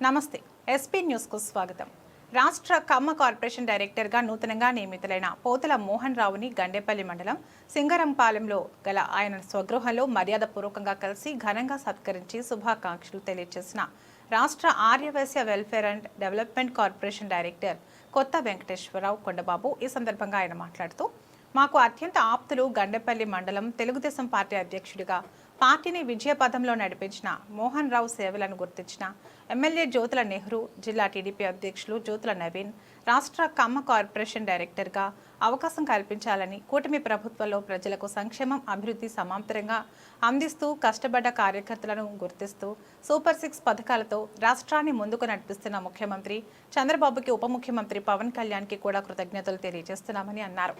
నమస్తే ఎస్పీ న్యూస్కు స్వాగతం. రాష్ట్ర కమ్మ కార్పొరేషన్ డైరెక్టర్గా నూతనంగా నియమితులైన పోతల మోహన్ రావుని గండేపల్లి మండలం సింగరంపాలెంలో గల ఆయన స్వగృహంలో మర్యాదపూర్వకంగా కలిసి ఘనంగా సత్కరించి శుభాకాంక్షలు తెలియజేసిన రాష్ట్ర Aryavaishya welfare and development corporation director Kotha Venkateswararao Kondababu ఈ సందర్భంగా ఆయన మాట్లాడుతూ మాకు అత్యంత ఆప్తులు గండెపల్లి మండలం తెలుగుదేశం పార్టీ అధ్యక్షుడిగా. పార్టీని విజయపథంలో నడిపించిన మోహన్ రావు సేవలను గుర్తించిన ఎమ్మెల్యే జ్యోతుల నెహ్రూ జిల్లా టీడీపీ అధ్యక్షులు జ్యోతుల నవీన్ రాష్ట్ర కమ్మ కార్పొరేషన్ డైరెక్టర్గా అవకాశం కల్పించాలని కూటమి ప్రభుత్వంలో ప్రజలకు సంక్షేమం అభివృద్ధి సమాంతరంగా అందిస్తూ కష్టపడ్డ కార్యకర్తలను గుర్తిస్తూ సూపర్ సిక్స్ పథకాలతో రాష్ట్రాన్ని ముందుకు నడిపిస్తున్న ముఖ్యమంత్రి చంద్రబాబుకి ఉప ముఖ్యమంత్రి పవన్ కళ్యాణ్కి కూడా కృతజ్ఞతలు తెలియజేస్తున్నామని అన్నారు.